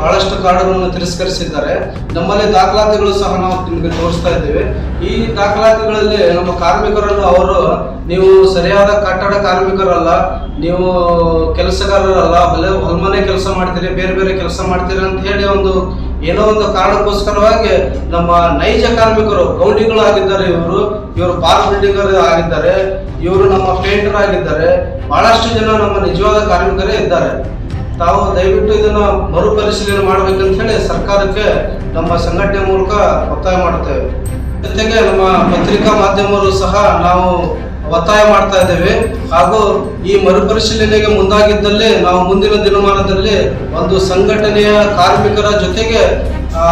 ಬಹಳಷ್ಟು ಕಾರ್ಡುಗಳನ್ನು ತಿರಸ್ಕರಿಸಿದ್ದಾರೆ. ನಮ್ಮಲ್ಲಿ ದಾಖಲಾತಿಗಳು ಸಹ ನಾವು ನಿಮಗೆ ತೋರಿಸ್ತಾ ಇದ್ದೇವೆ. ಈ ದಾಖಲಾತಿಗಳಲ್ಲಿ ನಮ್ಮ ಕಾರ್ಮಿಕರನ್ನು ಅವರು, ನೀವು ಸರಿಯಾದ ಕಟ್ಟಡ ಕಾರ್ಮಿಕರಲ್ಲ, ನೀವು ಕೆಲಸಗಾರರಲ್ಲ ಹೊಲ ಹೊಲ್ಮನೆ ಕೆಲಸ ಮಾಡ್ತೀರಿ, ಬೇರೆ ಬೇರೆ ಕೆಲಸ ಮಾಡ್ತೀರಿ ಅಂತ ಹೇಳಿ ಒಂದು ಏನೋ ಒಂದು ಕಾರಣಕ್ಕೋಸ್ಕರವಾಗಿ ನಮ್ಮ ನೈಜ ಕಾರ್ಮಿಕರು ಗೌಂಡಿಗಳು ಆಗಿದ್ದಾರೆ ಇವರು ಇವರು ಬಾರ್ ಬಿಲ್ಡಿಂಗರ್ ಆಗಿದ್ದಾರೆ, ಇವರು ನಮ್ಮ ಪೇಂಟರ್ ಆಗಿದ್ದಾರೆ. ಬಹಳಷ್ಟು ಜನ ನಮ್ಮ ನಿಜವಾದ ಕಾರ್ಮಿಕರೇ ಇದ್ದಾರೆ. ತಾವು ದಯವಿಟ್ಟು ಇದನ್ನ ಮರುಪರಿಶೀಲನೆ ಮಾಡಬೇಕಂತ ಹೇಳಿ ಸರ್ಕಾರಕ್ಕೆ ನಮ್ಮ ಸಂಘಟನೆ ಮೂಲಕ ಒತ್ತಾಯ ಮಾಡುತ್ತೇವೆ. ಜೊತೆಗೆ ನಮ್ಮ ಪತ್ರಿಕಾ ಮಾಧ್ಯಮರು ಸಹ ನಾವು ಒತ್ತಾಯ ಮಾಡ್ತಾ ಇದ್ದೇವೆ. ಹಾಗೂ ಈ ಮರುಪರಿಶೀಲನೆಗೆ ಮುಂದಾಗಿದ್ದಲ್ಲಿ ನಾವು ಮುಂದಿನ ದಿನಮಾನದಲ್ಲಿ ಒಂದು ಸಂಘಟನೆಯ ಕಾರ್ಮಿಕರ ಜೊತೆಗೆ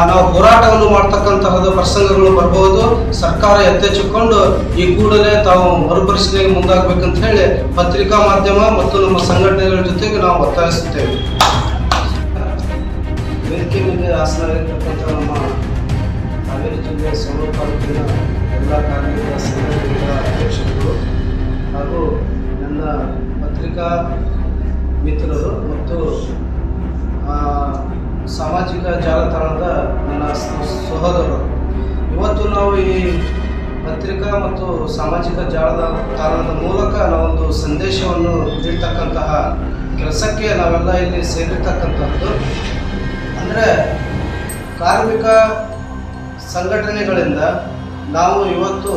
ನಾವು ಹೋರಾಟವನ್ನು ಮಾಡ್ತಕ್ಕಂತಹದ್ದು ಪ್ರಸಂಗಗಳು ಬರಬಹುದು ಸರ್ಕಾರ ಎತ್ತೆಚ್ಚಿಕೊಂಡು ಈ ಕೂಡಲೇ ತಾವು ಮರುಪರಿಶೀಲನೆಗೆ ಮುಂದಾಗಬೇಕಂತ ಹೇಳಿ ಪತ್ರಿಕಾ ಮಾಧ್ಯಮ ಮತ್ತು ನಮ್ಮ ಸಂಘಟನೆಗಳ ಜೊತೆಗೆ ನಾವು ಒತ್ತಾಯಿಸುತ್ತೇವೆ. ವೇದಿಕೆ ಮೇಲೆ ಆಸನವಾಗಿರ್ತಕ್ಕಂಥ ನಮ್ಮ ಹಾವೇರಿ ಜಿಲ್ಲೆಯ ಸೌರ ತಾಲೂಕಿನ ಎಲ್ಲ ಕಾರ್ಮಿಕರ ಸಂಘಟನೆಗಳ ಅಧ್ಯಕ್ಷರುಗಳು ಹಾಗೂ ನನ್ನ ಪತ್ರಿಕಾ ಮಿತ್ರರು ಮತ್ತು ಸಾಮಾಜಿಕ ಜಾಲತಾಣದ ನನ್ನ ಸಹೋದರರು. ಇವತ್ತು ನಾವು ಈ ಪತ್ರಿಕಾ ಮತ್ತು ಸಾಮಾಜಿಕ ಜಾಲತಾಣದ ಮೂಲಕ ನಾವೊಂದು ಸಂದೇಶವನ್ನು ನೀಡ್ತಕ್ಕಂತಹ ಕೆಲಸಕ್ಕೆ ನಾವೆಲ್ಲ ಇಲ್ಲಿ ಸೇರಿರ್ತಕ್ಕಂಥದ್ದು. ಅಂದರೆ ಕಾರ್ಮಿಕ ಸಂಘಟನೆಗಳಿಂದ ನಾವು ಇವತ್ತು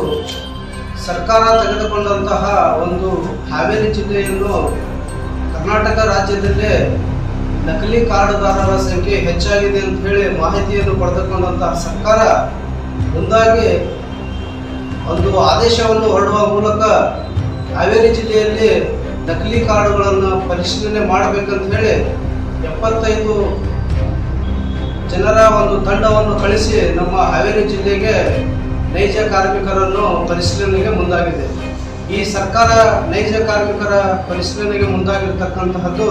ಸರ್ಕಾರ ತೆಗೆದುಕೊಂಡಂತಹ ಒಂದು ಹಾವೇರಿ ಜಿಲ್ಲೆಯನ್ನು ಕರ್ನಾಟಕ ರಾಜ್ಯದಲ್ಲೇ ನಕಲಿ ಕಾರ್ಡ್ದಾರರ ಸಂಖ್ಯೆ ಹೆಚ್ಚಾಗಿದೆ ಅಂತ ಹೇಳಿ ಮಾಹಿತಿಯನ್ನು ಪಡೆದುಕೊಂಡಂತಹ ಸರ್ಕಾರ ಮುಂದಾಗಿ ಒಂದು ಆದೇಶವನ್ನು ಹೊರಡುವ ಮೂಲಕ ಹಾವೇರಿ ಜಿಲ್ಲೆಯಲ್ಲಿ ನಕಲಿ ಕಾರ್ಡುಗಳನ್ನು ಪರಿಶೀಲನೆ ಮಾಡಬೇಕಂತ ಹೇಳಿ ಎಪ್ಪತ್ತೈದು ಜನರ ಒಂದು ತಂಡವನ್ನು ಕಳಿಸಿ ನಮ್ಮ ಹಾವೇರಿ ಜಿಲ್ಲೆಗೆ ನೈಜ ಕಾರ್ಮಿಕರನ್ನು ಪರಿಶೀಲನೆಗೆ ಮುಂದಾಗಿದೆ. ಈ ಸರ್ಕಾರ ನೈಜ ಕಾರ್ಮಿಕರ ಪರಿಶೀಲನೆಗೆ ಮುಂದಾಗಿರ್ತಕ್ಕಂತಹದ್ದು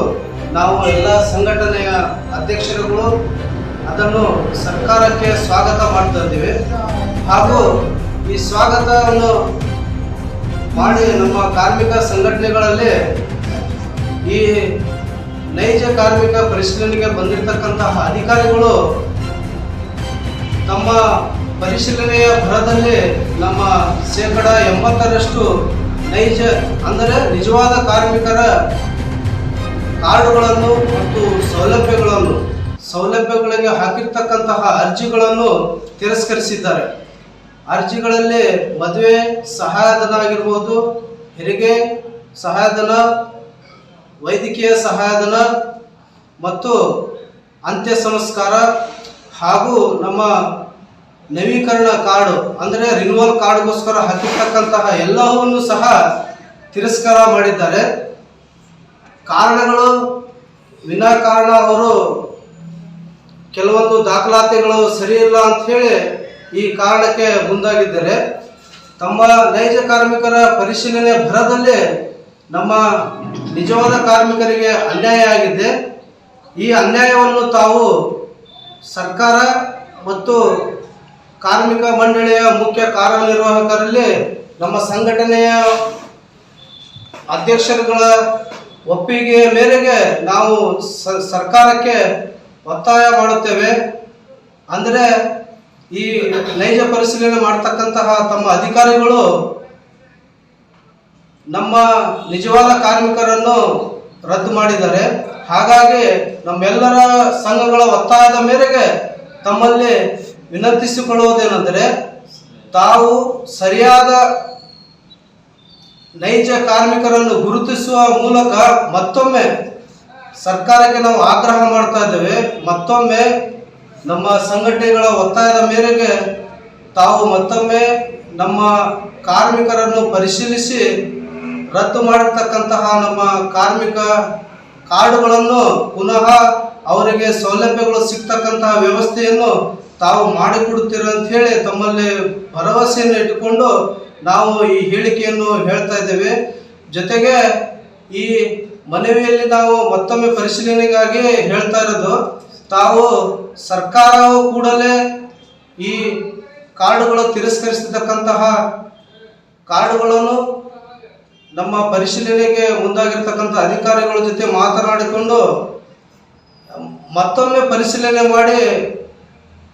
ನಾವು ಎಲ್ಲ ಸಂಘಟನೆಯ ಅಧ್ಯಕ್ಷರುಗಳು ಅದನ್ನು ಸರ್ಕಾರಕ್ಕೆ ಸ್ವಾಗತ ಮಾಡ್ತಾ ಇದ್ದೀವಿ. ಹಾಗೂ ಈ ಸ್ವಾಗತವನ್ನು ಮಾಡಿ ನಮ್ಮ ಕಾರ್ಮಿಕ ಸಂಘಟನೆಗಳಲ್ಲಿ ಈ ನೈಜ ಕಾರ್ಮಿಕ ಪರಿಶೀಲನೆಗೆ ಬಂದಿರತಕ್ಕಂತಹ ಅಧಿಕಾರಿಗಳು ತಮ್ಮ ಪರಿಶೀಲನೆಯ ಭರದಲ್ಲಿ ನಮ್ಮ ಶೇಕಡ ಎಂಬತ್ತರಷ್ಟು ನೈಜ ಅಂದರೆ ನಿಜವಾದ ಕಾರ್ಮಿಕರ ಕಾರ್ಡುಗಳನ್ನು ಮತ್ತು ಸೌಲಭ್ಯಗಳನ್ನು, ಸೌಲಭ್ಯಗಳಿಗೆ ಹಾಕಿರ್ತಕ್ಕಂತಹ ಅರ್ಜಿಗಳನ್ನು ತಿರಸ್ಕರಿಸಿದ್ದಾರೆ. ಅರ್ಜಿಗಳಲ್ಲಿ ಮದುವೆ, ಸಹಾಯಧನ ಆಗಿರ್ಬೋದು, ಹೆರಿಗೆ, ಸಹಾಯಧನ, ವೈದ್ಯಕೀಯ ಸಹಾಯಧನ ಮತ್ತು ಅಂತ್ಯ ಸಂಸ್ಕಾರ ಹಾಗೂ ನಮ್ಮ ನವೀಕರಣ ಕಾರ್ಡು, ಅಂದರೆ ರಿನ್ಯೂವಲ್ ಕಾರ್ಡ್ಗೋಸ್ಕರ ಹಾಕಿರ್ತಕ್ಕಂತಹ ಎಲ್ಲವನ್ನೂ ಸಹ ತಿರಸ್ಕಾರ ಮಾಡಿದ್ದಾರೆ. ಕಾರಣಗಳು ವಿನಾಕಾರಣ ಅವರು ಕೆಲವೊಂದು ದಾಖಲಾತಿಗಳು ಸರಿಯಿಲ್ಲ ಹೇಳಿ ಈ ಕಾರಣಕ್ಕೆ ಮುಂದಾಗಿದ್ದಾರೆ. ತಮ್ಮ ನೈಜ ಕಾರ್ಮಿಕರ ಪರಿಶೀಲನೆ ಭರದಲ್ಲಿ ನಮ್ಮ ನಿಜವಾದ ಕಾರ್ಮಿಕರಿಗೆ ಅನ್ಯಾಯ ಆಗಿದೆ. ಈ ಅನ್ಯಾಯವನ್ನು ತಾವು ಸರ್ಕಾರ ಮತ್ತು ಕಾರ್ಮಿಕ ಮಂಡಳಿಯ ಮುಖ್ಯ ಕಾರ್ಯನಿರ್ವಾಹಕರಲ್ಲಿ ನಮ್ಮ ಸಂಘಟನೆಯ ಅಧ್ಯಕ್ಷರುಗಳ ಒಪ್ಪಿಗೆ ಮೇರೆಗೆ ನಾವು ಸರ್ಕಾರಕ್ಕೆ ಒತ್ತಾಯ ಮಾಡುತ್ತೇವೆ. ಅಂದರೆ ಈ ನೈಜ ಪರಿಶೀಲನೆ ಮಾಡತಕ್ಕಂತಹ ತಮ್ಮ ಅಧಿಕಾರಿಗಳು ನಮ್ಮ ನಿಜವಾದ ಕಾರ್ಮಿಕರನ್ನು ರದ್ದು ಮಾಡಿದ್ದಾರೆ. ಹಾಗಾಗಿ ನಮ್ಮೆಲ್ಲರ ಸಂಘಗಳ ಒತ್ತಾಯದ ಮೇರೆಗೆ ತಮ್ಮಲ್ಲಿ ವಿನಂತಿಸಿಕೊಳ್ಳುವುದೇನೆಂದರೆ ತಾವು ಸರಿಯಾದ ನೈಜ ಕಾರ್ಮಿಕರನ್ನು ಗುರುತಿಸುವ ಮೂಲಕ ಮತ್ತೊಮ್ಮೆ ಸರ್ಕಾರಕ್ಕೆ ನಾವು ಆಗ್ರಹ ಮಾಡ್ತಾ ಇದ್ದೇವೆ. ಮತ್ತೊಮ್ಮೆ ನಮ್ಮ ಸಂಘಟನೆಗಳ ಒತ್ತಾಯದ ಮೇರೆಗೆ ತಾವು ಮತ್ತೊಮ್ಮೆ ನಮ್ಮ ಕಾರ್ಮಿಕರನ್ನು ಪರಿಶೀಲಿಸಿ ರದ್ದು ಮಾಡಿರ್ತಕ್ಕಂತಹ ನಮ್ಮ ಕಾರ್ಮಿಕ ಕಾರ್ಡುಗಳನ್ನು ಪುನಃ ಅವರಿಗೆ ಸೌಲಭ್ಯಗಳು ಸಿಗ್ತಕ್ಕಂತಹ ವ್ಯವಸ್ಥೆಯನ್ನು ತಾವು ಮಾಡಿಕೊಡುತ್ತೀರ ಅಂತ ಹೇಳಿ ತಮ್ಮಲ್ಲಿ ಭರವಸೆಯನ್ನು ಇಟ್ಟುಕೊಂಡು ನಾವು ಈ ಹೇಳಿಕೆಯನ್ನು ಹೇಳ್ತಾ ಇದ್ದೇವೆ. ಜೊತೆಗೆ ಈ ಮನವಿಯಲ್ಲಿ ನಾವು ಮತ್ತೊಮ್ಮೆ ಪರಿಶೀಲನೆಗಾಗಿ ಹೇಳ್ತಾ ಇರೋದು, ತಾವು ಸರ್ಕಾರವು ಕೂಡಲೇ ಈ ಕಾರ್ಡುಗಳು ತಿರಸ್ಕರಿಸತಕ್ಕಂತಹ ಕಾರ್ಡುಗಳನ್ನು ನಮ್ಮ ಪರಿಶೀಲನೆಗೆ ಮುಂದಾಗಿರ್ತಕ್ಕಂಥ ಅಧಿಕಾರಿಗಳ ಜೊತೆ ಮಾತನಾಡಿಕೊಂಡು ಮತ್ತೊಮ್ಮೆ ಪರಿಶೀಲನೆ ಮಾಡಿ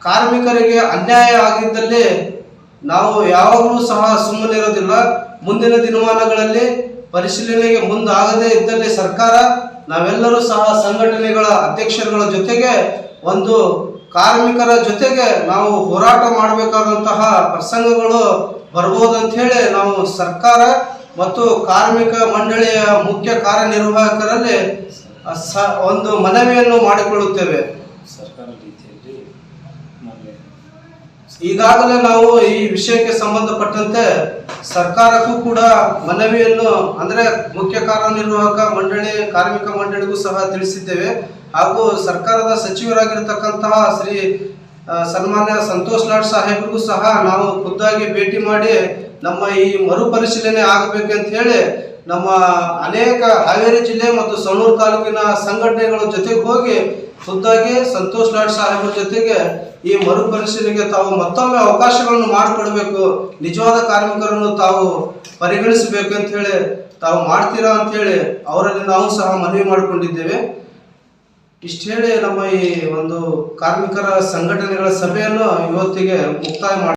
ಕಾರ್ಮಿಕರಿಗೆ ಅನ್ಯಾಯ ಆಗಿದ್ದಲ್ಲಿ ನಾವು ಯಾವಾಗಲೂ ಸಹ ಸುಮ್ಮನಿರೋದಿಲ್ಲ ಮುಂದಿನ ದಿನಮಾನಗಳಲ್ಲಿ ಪರಿಶೀಲನೆಗೆ ಮುಂದಾಗದೇ ಇದ್ದಲ್ಲಿ ಸರ್ಕಾರ ನಾವೆಲ್ಲರೂ ಸಹ ಸಂಘಟನೆಗಳ ಅಧ್ಯಕ್ಷರುಗಳ ಜೊತೆಗೆ ಒಂದು ಕಾರ್ಮಿಕರ ಜೊತೆಗೆ ನಾವು ಹೋರಾಟ ಮಾಡಬೇಕಾದಂತಹ ಪ್ರಸಂಗಗಳು ಬರ್ಬೋದಂತ ಹೇಳಿ ನಾವು ಸರ್ಕಾರ ಮತ್ತು ಕಾರ್ಮಿಕ ಮಂಡಳಿಯ ಮುಖ್ಯ ಕಾರ್ಯನಿರ್ವಾಹಕರಲ್ಲಿ ಒಂದು ಮನವಿಯನ್ನು ಮಾಡಿಕೊಳ್ಳುತ್ತೇವೆ. ಸರ್ಕಾರ ಈಗಾಗಲೇ ನಾವು ಈ ವಿಷಯಕ್ಕೆ ಸಂಬಂಧಪಟ್ಟಂತೆ ಸರ್ಕಾರಕ್ಕೂ ಕೂಡ ಮನವಿಯನ್ನು, ಅಂದ್ರೆ ಮುಖ್ಯ ಕಾರ್ಯನಿರ್ವಾಹಕ ಮಂಡಳಿ, ಕಾರ್ಮಿಕ ಮಂಡಳಿಗೂ ಸಹ ತಿಳಿಸಿದ್ದೇವೆ. ಹಾಗೂ ಸರ್ಕಾರದ ಸಚಿವರಾಗಿರ್ತಕ್ಕಂತಹ ಶ್ರೀ ಸನ್ಮಾನ್ಯ ಸಂತೋಷ್ ಲಾಡ್ ಸಾಹೇಬ್ರಿಗೂ ಸಹ ನಾವು ಖುದ್ದಾಗಿ ಭೇಟಿ ಮಾಡಿ ನಮ್ಮ ಈ ಮರುಪರಿಶೀಲನೆ ಅಂತ ಹೇಳಿ ನಮ್ಮ ಅನೇಕ ಹಾವೇರಿ ಜಿಲ್ಲೆ ಮತ್ತು ಸಣ್ಣೂರು ತಾಲೂಕಿನ ಸಂಘಟನೆಗಳ ಜೊತೆಗೆ ಹೋಗಿ ಖುದ್ದಾಗಿ ಸಂತೋಷ್ ಲಾಡ್ ಸಾಹೇಬರ ಜೊತೆಗೆ ಈ ಮರುಪರಿಶೀಲನೆಗೆ ತಾವು ಮತ್ತೊಮ್ಮೆ ಅವಕಾಶಗಳನ್ನು ಮಾಡಿಕೊಡ್ಬೇಕು, ನಿಜವಾದ ಕಾರ್ಮಿಕರನ್ನು ತಾವು ಪರಿಗಣಿಸಬೇಕು ಅಂತ ಹೇಳಿ ತಾವು ಮಾಡ್ತೀರಾ ಅಂತ ಹೇಳಿ ಅವರಲ್ಲಿ ನಾವು ಸಹ ಮನವಿ ಮಾಡಿಕೊಂಡಿದ್ದೇವೆ. ಇಷ್ಟು ಹೇಳಿ ನಮ್ಮ ಈ ಒಂದು ಕಾರ್ಮಿಕರ ಸಂಘಟನೆಗಳ ಸಭೆಯನ್ನು ಇವತ್ತಿಗೆ ಮುಕ್ತಾಯ